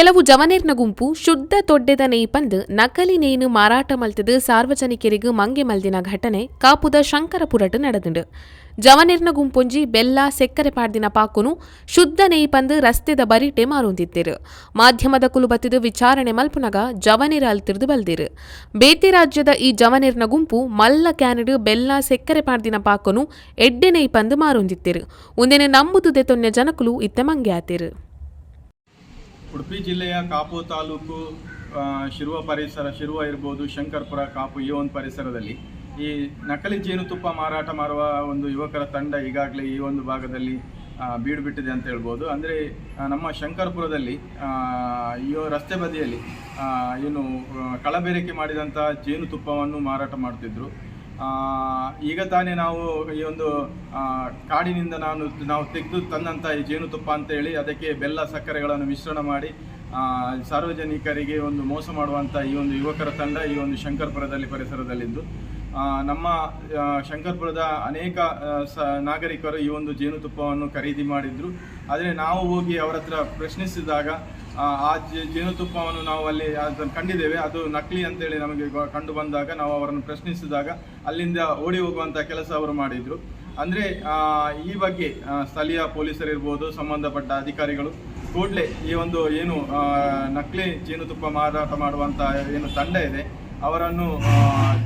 ಕೆಲವು ಜವನೇರ್ನ ಗುಂಪು ಶುದ್ಧ ತೊಡ್ಡೆದ ನೇಪಂದು ನಕಲಿ ನೇನು ಮಾರಾಟ ಮಲ್ತದು ಸಾರ್ವಜನಿಕರಿಗೆ ಮಂಗೆ ಮಲ್ದಿನ ಘಟನೆ ಕಾಪುದ ಶಂಕರಪುರಟ್ ನಡೆದುಂಡು ಜವನೇರ್ನ ಗುಂಪೊಂಜಿ ಬೆಲ್ಲ, ಸೆಕ್ಕರೆ ಪಾಡ್ದಿನ ಪಾಕುನು ಶುದ್ಧ ನೇಪಂದು ರಸ್ತೆದ ಬರಿಟೆ ಮಾರೊಂದಿತ್ತಿರು. ಮಾಧ್ಯಮದ ಕುಲುಬತ್ತಿದು ವಿಚಾರಣೆ ಮಲ್ಪುನಗ ಜವನೇರ ಅಲ್ತಿರ್ದು ಬಲ್ದಿರು. ಬೇತೆ ರಾಜ್ಯದ ಈ ಜವನೇರ್ನ ಗುಂಪು ಮಲ್ಲ ಕ್ಯಾನಡ್ ಬೆಲ್ಲ, ಸೆಕ್ಕರೆ ಪಾಡ್ದಿನ ಪಾಕುನು ಎಡ್ಡೆ ನೇಪಂದು ಮಾರೊಂದಿತ್ತಿರು. ಉಂದೆನೆ ನಂಬುದು ತೊನ್ನೆ ಜನಕುಲು ಇತ್ತೆ ಮಂಗೆ ಉಡುಪಿ ಜಿಲ್ಲೆಯ ಕಾಪು ತಾಲೂಕು ಶಿರುವ ಪರಿಸರ, ಶಿರುವ ಇರ್ಬೋದು, ಶಂಕರ್ಪುರ, ಕಾಪು, ಈ ಒಂದು ಪರಿಸರದಲ್ಲಿ ಈ ನಕಲಿ ಜೇನುತುಪ್ಪ ಮಾರಾಟ ಮಾಡುವ ಒಂದು ಯುವಕರ ತಂಡ ಈಗಾಗಲೇ ಈ ಒಂದು ಭಾಗದಲ್ಲಿ ಬೀಡು ಬಿಟ್ಟಿದೆ ಅಂತ ಹೇಳ್ಬೋದು. ಅಂದರೆ ನಮ್ಮ ಶಂಕರ್ಪುರದಲ್ಲಿ ಈ ರಸ್ತೆ ಬದಿಯಲ್ಲಿ ಏನು ಕಳಬೇರಿಕೆ ಮಾಡಿದಂಥ ಜೇನುತುಪ್ಪವನ್ನು ಮಾರಾಟ ಮಾಡ್ತಿದ್ರು. ಈಗ ತಾನೇ ನಾವು ಈ ಒಂದು ಕಾಡಿನಿಂದ ನಾನು, ನಾವು ತೆಗೆದು ತಂದಂಥ ಈ ಜೇನುತುಪ್ಪ ಅಂತೇಳಿ ಅದಕ್ಕೆ ಬೆಲ್ಲ ಸಕ್ಕರೆಗಳನ್ನು ಮಿಶ್ರಣ ಮಾಡಿ ಸಾರ್ವಜನಿಕರಿಗೆ ಒಂದು ಮೋಸ ಮಾಡುವಂಥ ಈ ಒಂದು ಯುವಕರ ತಂಡ ಈ ಒಂದು ಶಂಕರ್ಪುರದಲ್ಲಿ ಪರಿಸರದಲ್ಲಿದ್ದು. ನಮ್ಮ ಶಂಕರ್ಪುರದ ಅನೇಕ ಸ ನಾಗರಿಕರು ಈ ಒಂದು ಜೇನುತುಪ್ಪವನ್ನು ಖರೀದಿ ಮಾಡಿದ್ರು. ಆದರೆ ನಾವು ಹೋಗಿ ಅವರ ಹತ್ರ ಪ್ರಶ್ನಿಸಿದಾಗ ಆ, ಜೇನುತುಪ್ಪವನ್ನು ನಾವು ಅಲ್ಲಿ ಅದನ್ನು ಕಂಡಿದ್ದೇವೆ. ಅದು ನಕಲಿ ಅಂತೇಳಿ ನಮಗೆ ಕಂಡು ಬಂದಾಗ ನಾವು ಅವರನ್ನು ಪ್ರಶ್ನಿಸಿದಾಗ ಅಲ್ಲಿಂದ ಓಡಿ ಹೋಗುವಂಥ ಕೆಲಸ ಅವರು ಮಾಡಿದರು. ಅಂದರೆ ಈ ಬಗ್ಗೆ ಸ್ಥಳೀಯ ಪೊಲೀಸರಿರ್ಬೋದು ಸಂಬಂಧಪಟ್ಟ ಅಧಿಕಾರಿಗಳು ಕೂಡಲೇ ಈ ಒಂದು ಏನು ನಕಲಿ ಜೇನುತುಪ್ಪ ಮಾರಾಟ ಮಾಡುವಂಥ ಏನು ತಂಡ ಇದೆ ಅವರನ್ನು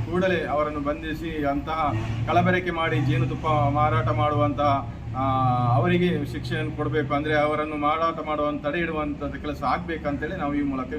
ಕೂಡಲೇ ಅವರನ್ನು ಬಂಧಿಸಿ ಅಂತಹ ಕಲಬೆರಕೆ ಮಾಡಿ ಜೇನುತುಪ್ಪ ಮಾರಾಟ ಮಾಡುವಂತಹ ಅವರಿಗೆ ಶಿಕ್ಷೆಯನ್ನು ಕೊಡಬೇಕು. ಅಂದರೆ ಅವರನ್ನು ಮಾರಾಟ ಮಾಡುವಂಥ ತಡೆ ಇಡುವಂಥದ್ದು ಕೆಲಸ ಆಗಬೇಕಂತೇಳಿ ನಾವು ಈ ಮೂಲಕ